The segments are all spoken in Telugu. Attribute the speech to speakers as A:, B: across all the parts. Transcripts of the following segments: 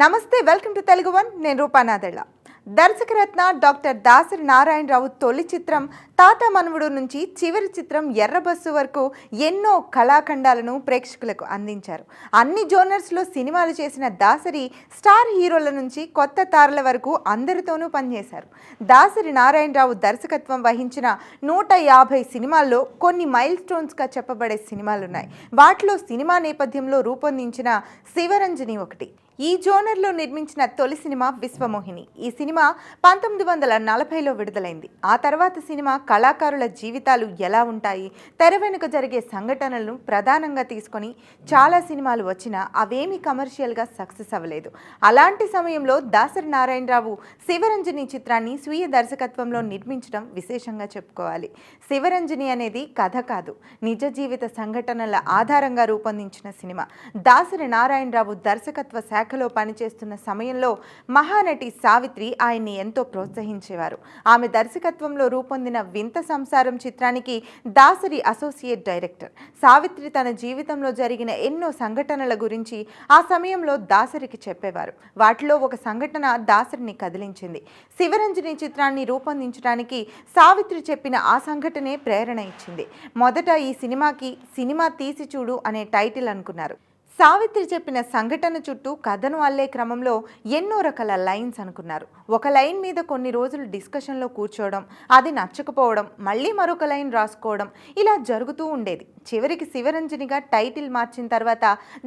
A: నమస్తే వెల్కమ్ టు తెలుగు వన్. నేను రూపానాదెళ్ళ దర్శకరత్న డాక్టర్ దాసరి నారాయణరావు తొలి చిత్రం తాత మనవుడు నుంచి చివరి చిత్రం ఎర్రబస్సు వరకు ఎన్నో కళాఖండాలను ప్రేక్షకులకు అందించారు. అన్ని జోనర్స్లో సినిమాలు చేసిన దాసరి స్టార్ హీరోల నుంచి కొత్త తారల వరకు అందరితోనూ పనిచేశారు. దాసరి నారాయణరావు దర్శకత్వం వహించిన నూట యాభై సినిమాల్లో కొన్ని మైల్ స్టోన్స్గా చెప్పబడే సినిమాలున్నాయి. వాటిలో సినిమా నేపథ్యంలో రూపొందించిన శివరంజని ఒకటి. ఈ జోనర్లో నిర్మించిన తొలి సినిమా విశ్వమోహిని. ఈ సినిమా పంతొమ్మిది వందల నలభైలో విడుదలైంది. ఆ తర్వాత సినిమా కళాకారుల జీవితాలు ఎలా ఉంటాయి తెర వెనుక జరిగే సంఘటనలను ప్రధానంగా తీసుకొని చాలా సినిమాలు వచ్చినా అవేమీ కమర్షియల్గా సక్సెస్ అవ్వలేదు. అలాంటి సమయంలో దాసరి నారాయణరావు శివరంజని చిత్రాన్ని స్వీయ దర్శకత్వంలో నిర్మించడం విశేషంగా చెప్పుకోవాలి. శివరంజని అనేది కథ కాదు నిజ జీవిత సంఘటనల ఆధారంగా రూపొందించిన సినిమా. దాసరి నారాయణరావు దర్శకత్వ శాఖ శాఖలో పనిచేస్తున్న సమయంలో మహానటి సావిత్రి ఆయన్ని ఎంతో ప్రోత్సహించేవారు. ఆమె దర్శకత్వంలో రూపొందిన వింత సంసారం చిత్రానికి దాసరి అసోసియేట్ డైరెక్టర్. సావిత్రి తన జీవితంలో జరిగిన ఎన్నో సంఘటనల గురించి ఆ సమయంలో దాసరికి చెప్పేవారు. వాటిలో ఒక సంఘటన దాసరిని కదిలించింది. శివరంజని చిత్రాన్ని రూపొందించడానికి సావిత్రి చెప్పిన ఆ సంఘటనే ప్రేరణ ఇచ్చింది. మొదట ఈ సినిమాకి సినిమా తీసి చూడు అనే టైటిల్ అనుకున్నారు. సావిత్రి చెప్పిన సంఘటన చుట్టూ కథను అల్లే క్రమంలో ఎన్నో రకాల లైన్స్ అనుకున్నారు. ఒక లైన్ మీద కొన్ని రోజులు డిస్కషన్లో కూర్చోవడం అది నచ్చకపోవడం మళ్ళీ మరొక లైన్ రాసుకోవడం ఇలా జరుగుతూ ఉండేది. చివరికి శివరంజనిగా టైటిల్ మార్చిన తర్వాత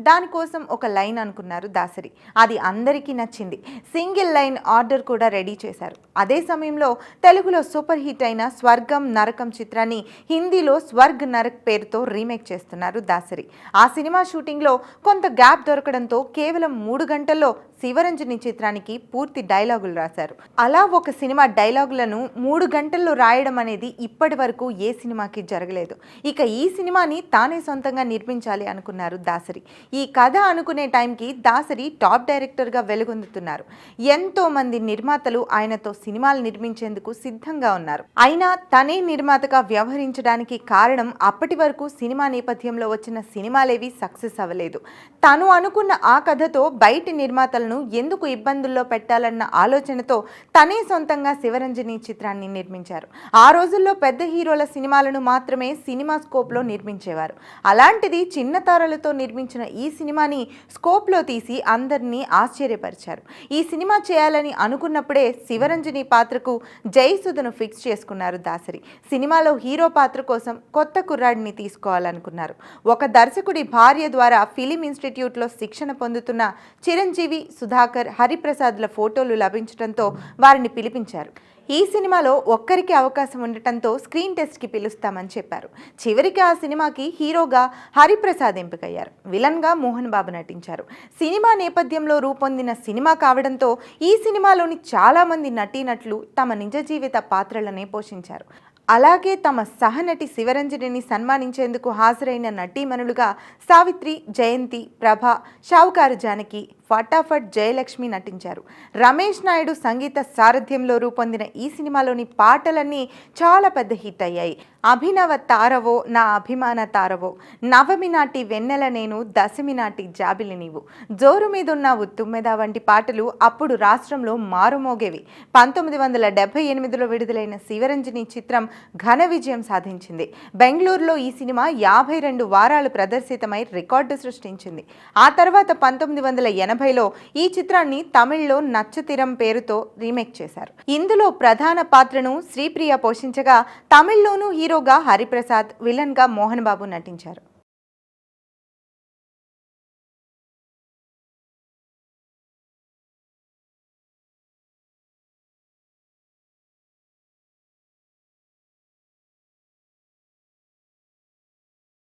A: దానికోసం ఒక లైన్ అనుకున్నారు దాసరి. అది అందరికీ నచ్చింది. సింగిల్ లైన్ ఆర్డర్ కూడా రెడీ చేశారు. అదే సమయంలో తెలుగులో సూపర్ హిట్ అయిన స్వర్గం నరకం చిత్రాన్ని హిందీలో స్వర్గ్ నరక్ పేరుతో రీమేక్ చేస్తున్నారు దాసరి. ఆ సినిమా షూటింగ్లో కొంత గ్యాప్ దొరకడంతో కేవలం మూడు గంటల్లో శివరంజని చిత్రానికి పూర్తి డైలాగులు రాశారు. అలా ఒక సినిమా డైలాగులను మూడు గంటల్లో రాయడం అనేది ఇప్పటి వరకు ఏ సినిమాకి జరగలేదు. ఇక ఈ సినిమాని తానే సొంతంగా నిర్మించాలి అనుకున్నారు దాసరి. ఈ కథ అనుకునే టైంకి దాసరి టాప్ డైరెక్టర్గా వెలుగొందుతున్నారు. ఎంతో మంది నిర్మాతలు ఆయనతో సినిమాలు నిర్మించేందుకు సిద్ధంగా ఉన్నారు. అయినా తనే నిర్మాతగా వ్యవహరించడానికి కారణం అప్పటి వరకు సినిమా నేపథ్యంలో వచ్చిన సినిమాలేవి సక్సెస్ అవ్వలేదు. తను అనుకున్న ఆ కథతో బయటి నిర్మాతలను ఎందుకు ఇబ్బందుల్లో పెట్టాలన్న ఆలోచనతో తనే సొంతంగా శివరంజని చిత్రాన్ని నిర్మించారు. ఆ రోజుల్లో పెద్ద హీరోల సినిమాలను మాత్రమే సినిమా స్కోప్లో నిర్మించేవారు. అలాంటిది చిన్న తారలతో నిర్మించిన ఈ సినిమాని స్కోప్లో తీసి అందరినీ ఆశ్చర్యపరిచారు. ఈ సినిమా చేయాలని అనుకున్నప్పుడే శివరంజని పాత్రకు జయసుధను ఫిక్స్ చేసుకున్నారు దాసరి. సినిమాలో హీరో పాత్ర కోసం కొత్త కుర్రాడిని తీసుకోవాలనుకున్నారు. ఒక దర్శకుడి భార్య ద్వారా ఫిలిం ఇన్స్టిట్యూట్లో శిక్షణ పొందుతున్న చిరంజీవి సుధాకర్ హరిప్రసాద్ల ఫోటోలు లభించడంతో వారిని పిలిపించారు. ఈ సినిమాలో ఒక్కరికి అవకాశం ఉండటంతో స్క్రీన్ టెస్ట్కి పిలుస్తామని చెప్పారు. చివరికి ఆ సినిమాకి హీరోగా హరిప్రసాద్ ఎంపికయ్యారు. విలన్గా మోహన్ బాబు నటించారు. సినిమా నేపథ్యంలో రూపొందిన సినిమా కావడంతో ఈ సినిమాలోని చాలామంది నటీనట్లు తమ నిజ జీవిత పాత్రలనే పోషించారు. అలాగే తమ సహనటి శివరంజనిని సన్మానించేందుకు హాజరైన నటీమణులుగా సావిత్రి జయంతి ప్రభ షావుకారు జానకి ఫటాఫట్ జయలక్ష్మి నటించారు. రమేష్ నాయుడు సంగీత సారథ్యంలో రూపొందిన ఈ సినిమాలోని పాటలన్నీ చాలా పెద్ద హిట్ అయ్యాయి. అభినవ తారవో నా అభిమాన తారవో నవమి నాటి వెన్నెల నేను దశమి నాటి జాబిలి నీవు. జోరు మీదున్న ఉత్తుమ్మెద వంటి పాటలు అప్పుడు రాష్ట్రంలో మారుమోగేవి. పంతొమ్మిది వందల డెబ్బై ఎనిమిదిలో విడుదలైన శివరంజని చిత్రం ఘన విజయం సాధించింది. బెంగళూరులో ఈ సినిమా యాభై రెండు వారాలు ప్రదర్శితమై రికార్డు సృష్టించింది. ఆ తర్వాత పంతొమ్మిది వందల ఎనభై ఎనభైలో ఈ చిత్రాన్ని తమిళ్ళో నచ్చతిరం పేరుతో రీమేక్ చేశారు. ఇందులో ప్రధాన పాత్రను శ్రీప్రియ పోషించగా తమిళ్ళోనూ హీరోగా హరిప్రసాద్ విలన్గా మోహన్ బాబు నటించారు.